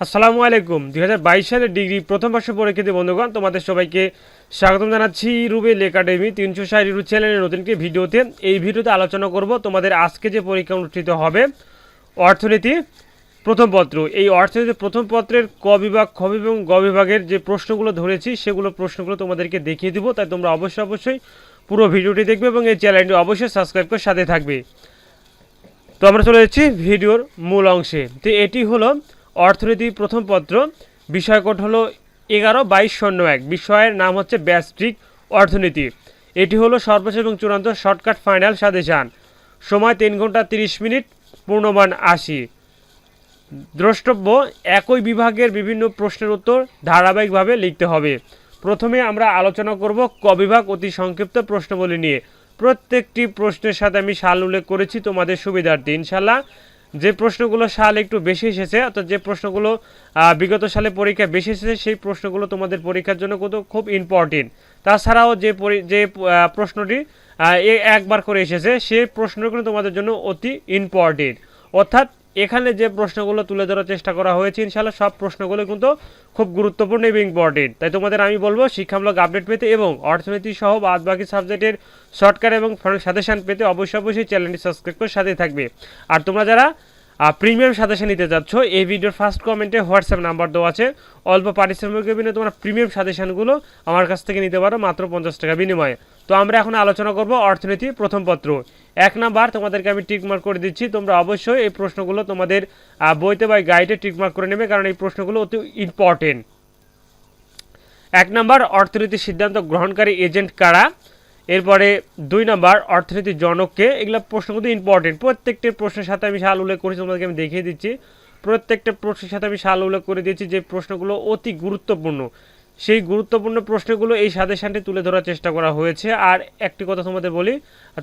আসসালামু আলাইকুম। দুই সালের ডিগ্রি প্রথম বর্ষ পরীক্ষিত বন্ধুগণ, তোমাদের সবাইকে স্বাগতম জানাচ্ছি রুবেল একাডেমি তিনশো ষাট রু চ্যানেলের নতুন একটি ভিডিওতে। এই ভিডিওতে আলোচনা করব তোমাদের আজকে যে পরীক্ষা অনুষ্ঠিত হবে, অর্থনীতি প্রথম পত্র। এই অর্থনীতি প্রথম পত্রের ক বিভাগ, খ এবং গ বিভাগের যে প্রশ্নগুলো ধরেছি, সেগুলো প্রশ্নগুলো তোমাদেরকে দেখিয়ে দিব। তাই তোমরা অবশ্যই অবশ্যই পুরো ভিডিওটি দেখবে এবং এই চ্যানেলটি অবশ্যই সাবস্ক্রাইব করে সাথে থাকবে। তো আমরা চলে যাচ্ছি ভিডিওর মূল অংশে। তো এটি হলো অর্থনীতি প্রথম পত্র। বিষয় কোড হলো এগারো, বাইশ, শূন্য, এক। বিষয়ের নাম হচ্ছে ব্যাস্ট্রিক অর্থনীতি। এটি হলো সর্বোচ্চ এবং চূড়ান্ত শর্টকাট ফাইনাল সাজেশান। সময় তিন ঘণ্টা তিরিশ মিনিট, পূর্ণমান আশি। দ্রষ্টব্য, একই বিভাগের বিভিন্ন প্রশ্নের উত্তর ধারাবাহিকভাবে লিখতে হবে। প্রথমে আমরা আলোচনা করব ক বিভাগ অতি সংক্ষিপ্ত প্রশ্নবলী নিয়ে। প্রত্যেকটি প্রশ্নের সাথে আমি সাল উল্লেখ করেছি, তোমাদের সুবিধার্থে। ইনশাল্লাহ যে প্রশ্নগুলো সাল একটু বেশি এসেছে, অর্থাৎ যে প্রশ্নগুলো বিগত সালে পরীক্ষা বেশি এসেছে, সেই প্রশ্নগুলো তোমাদের পরীক্ষার জন্য কিন্তু খুব ইম্পর্টেন্ট তাছাড়াও যে যে প্রশ্নটি একবার করে এসেছে, সেই প্রশ্নগুলো তোমাদের জন্য অতি ইম্পর্টেন্ট অর্থাৎ এখানে যে প্রশ্নগুলো তুলে ধরার চেষ্টা করা হয়েছে ইনশাল্লাহ সব প্রশ্নগুলো কিন্তু খুব গুরুত্বপূর্ণ এবং ইম্পর্টেন্ট। তাই তোমাদের আমি বলব, শিক্ষামূলক আপডেট পেতে এবং অর্থনীতি সহ বাদ বাকি সাবজেক্টের শর্টকাট এবং সাজেশন পেতে অবশ্যই অবশ্যই চ্যানেলটি সাবস্ক্রাইব করে সাথে থাকবে। আর তোমরা যারা প্রিমিয়াম সাজেশন নিতে যাচ্ছ, এই ভিডিওর ফার্স্ট কমেন্টে হোয়াটসঅ্যাপ নাম্বার দেওয়া আছে। অল্প পারিশ্রমিকের বিনিময়ে তোমরা প্রিমিয়াম সাজেশনগুলো আমার কাছ থেকে নিতে পারো মাত্র পঞ্চাশ টাকা বিনিময়ে। তো আমরা এখন আলোচনা করব অর্থনীতি প্রথম পত্র। এক নাম্বার, তোমাদেরকে আমি টিকমার্ক করে দিচ্ছি, তোমরা অবশ্যই এই প্রশ্নগুলো তোমাদের বইতে বা গাইডে টিকমার্ক করে নেবে, কারণ এই প্রশ্নগুলো অতি ইম্পর্টেন্ট এক নম্বর অর্থনীতির সিদ্ধান্ত গ্রহণকারী এজেন্ট কারা? এরপরে দুই নম্বর অর্থনীতির জনককে এগুলো প্রশ্ন কিন্তু ইম্পর্টেন্ট প্রত্যেকটি প্রশ্নের সাথে আমি সাল উল্লেখ করেছি, তোমাদেরকে আমি দেখিয়ে দিচ্ছি। প্রত্যেকটা প্রশ্নের সাথে আমি সাল উল্লেখ করে দিয়েছি যে প্রশ্নগুলো অতি গুরুত্বপূর্ণ। সেই গুরুত্বপূর্ণ প্রশ্নগুলো এই সাজেশনটি তুলে ধরার চেষ্টা করা হয়েছে। আর একটি কথা তোমাদের বলি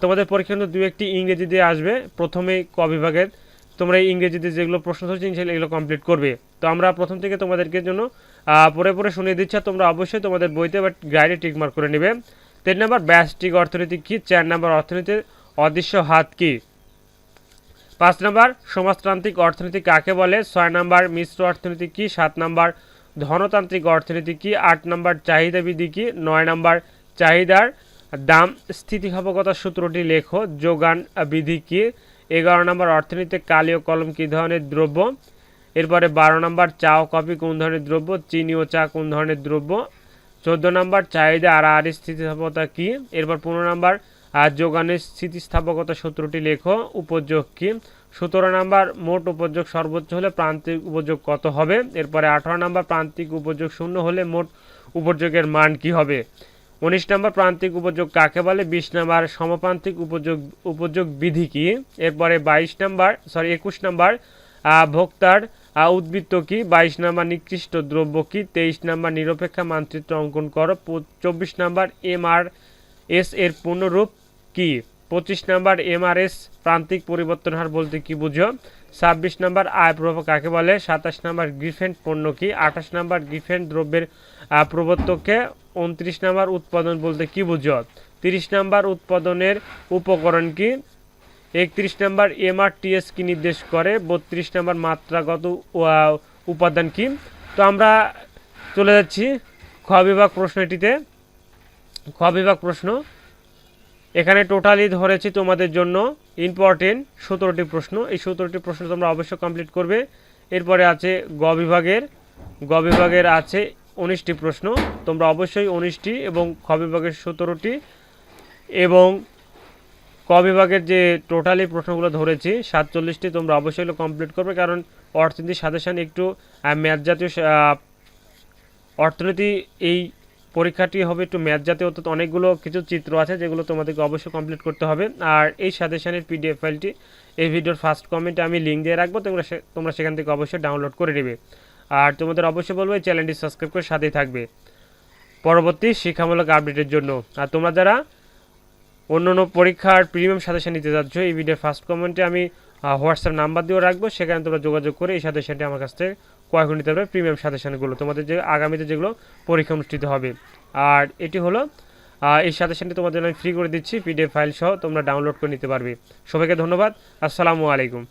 তোমাদের পরীক্ষা কিন্তু দু একটি ইংরেজি দিয়ে আসবে। প্রথমে ক বিভাগের, তোমরা এই ইংরেজিতে যেগুলো প্রশ্ন ধরছি, সেগুলো এগুলো কমপ্লিট করবে। তো আমরা প্রথম থেকে তোমাদেরকে জন্য পরে পড়ে শুনিয়ে দিচ্ছি তোমরা অবশ্যই তোমাদের বইতে বা গাইডে টিকমার্ক করে নেবে। তিন নম্বর ব্যষ্টিক অর্থনীতি কী? চার নম্বর অর্থনীতির অদৃশ্য হাত কী? পাঁচ নম্বর সমাজতান্ত্রিক অর্থনীতি কাকে বলে? ছয় নম্বর মিশ্র অর্থনীতি কী? সাত নম্বর ধনতান্ত্রিক অর্থনীতি কী? আট নম্বর চাহিদা বিধি কী? নয় নম্বর চাহিদার দাম স্থিতিস্থাপকতার সূত্রটি লেখো। যোগান বিধি কি? এগারো নম্বর অর্থনীতিতে কালি ও কলম কী ধরনের দ্রব্য? এরপরে বারো নম্বর চা ও কফি কোন ধরনের দ্রব্য? চিনি ও চা কোন ধরনের দ্রব্য? চোদ্দ নম্বর, চাহিদা আর আর স্থিতিস্থাপকতা কী? এরপর পনেরো নম্বর আর যোগানের স্থিতিস্থাপকতা সূত্রটি লেখো, উপযোগ কী? সতেরো নম্বর, মোট উপযোগ সর্বোচ্চ হলে প্রান্তিক উপযোগ কত হবে? এরপরে আঠারো নম্বর, প্রান্তিক উপযোগ শূন্য হলে মোট উপযোগের মান কি হবে? উনিশ নম্বর, প্রান্তিক উপযোগ কাকে বলে? বিশ নম্বর, সমপ্রান্তিক উপযোগ উপযোগ বিধি কী? এরপরে বাইশ নম্বর সরি একুশ নম্বর ভোক্তার উদ্বৃত্ত কি? বাইশ নাম্বার নিকৃষ্ট দ্রব্য কি? তেইশ নাম্বার নিরপেক্ষা মানচিত্র অঙ্কন করো। চব্বিশ নাম্বার এম আর এস এর পূর্ণরূপ কি? পঁচিশ নম্বর এমআরএস প্রান্তিক পরিবর্তন হার বলতে কি বুঝো? ছাব্বিশ নাম্বার আয় প্রভাব কাকে বলে? সাতাশ নাম্বার গ্রিফেন্ট পণ্য কি? আঠাশ নাম্বার গ্রিফেন্ট দ্রব্যের প্রবর্তককে। উনত্রিশ নাম্বার উৎপাদন বলতে কি বুঝো? তিরিশ নাম্বার উৎপাদনের উপকরণ কি? একত্রিশ নম্বর এমআরটিএস কি নির্দেশ করে? বত্রিশ নম্বর মাত্রাগত উপাদান কি? তো আমরা চলে যাচ্ছি খ বিভাগ প্রশ্ন এটিতে। খ বিভাগ প্রশ্ন, এখানে টোটালি ধরেছি তোমাদের জন্য ইম্পর্টেন্ট সতেরোটি প্রশ্ন। এই সতেরোটি প্রশ্ন তোমরা অবশ্যই কমপ্লিট করবে। এরপরে আছে গ বিভাগের গ বিভাগের আছে উনিশটি প্রশ্ন। তোমরা অবশ্যই উনিশটি এবং খ বিভাগের সতেরোটি এবং ক বিভাগের যে টোটালি প্রশ্নগুলো ধরেছি, সাতচল্লিশটি তোমরা অবশ্যই কমপ্লিট করবে, কারণ অর্থনীতি সাজেশন একটু ম্যাথ জাতীয় অর্থনীতি এই পরীক্ষাটি হবে একটু ম্যাথ জাতীয়, অর্থাৎ অনেকগুলো কিছু চিত্র আছে যেগুলো তোমাদেরকে অবশ্যই কমপ্লিট করতে হবে। আর এই সাজেশনের পিডিএফ ফাইলটি এই ভিডিওর ফার্স্ট কমেন্টে আমি লিঙ্ক দিয়ে রাখব, তোমরা তোমরা সেখান থেকে অবশ্যই ডাউনলোড করে নেবে। আর তোমাদের অবশ্যই বলব, এই চ্যানেলটি সাবস্ক্রাইব করে সাথেই থাকবে। পরবর্তী শিক্ষামূলক আপডেটের জন্য। আর তোমরা যারা অন্য অন্য পরীক্ষার প্রিমিয়াম সাজেশন নিতে যাচ্ছ এই ভিডিওর ফার্স্ট কমেন্টে আমি হোয়াটসঅ্যাপ নাম্বার দিয়েও রাখব, সেখানে তোমরা যোগাযোগ করে এই সাজেশনটি আমার কাছ থেকে ক্রয় করে নিতে পারবে প্রিমিয়াম সাজেশনগুলো তোমাদের যে আগামীতে যেগুলো পরীক্ষা অনুষ্ঠিত হবে। আর এটি হলো এই সাজেশনটি তোমাদের আমি ফ্রি করে দিচ্ছি পিডিএফ ফাইল সহ তোমরা ডাউনলোড করে নিতে পারবে। সবাইকে ধন্যবাদ, আসসালামু আলাইকুম।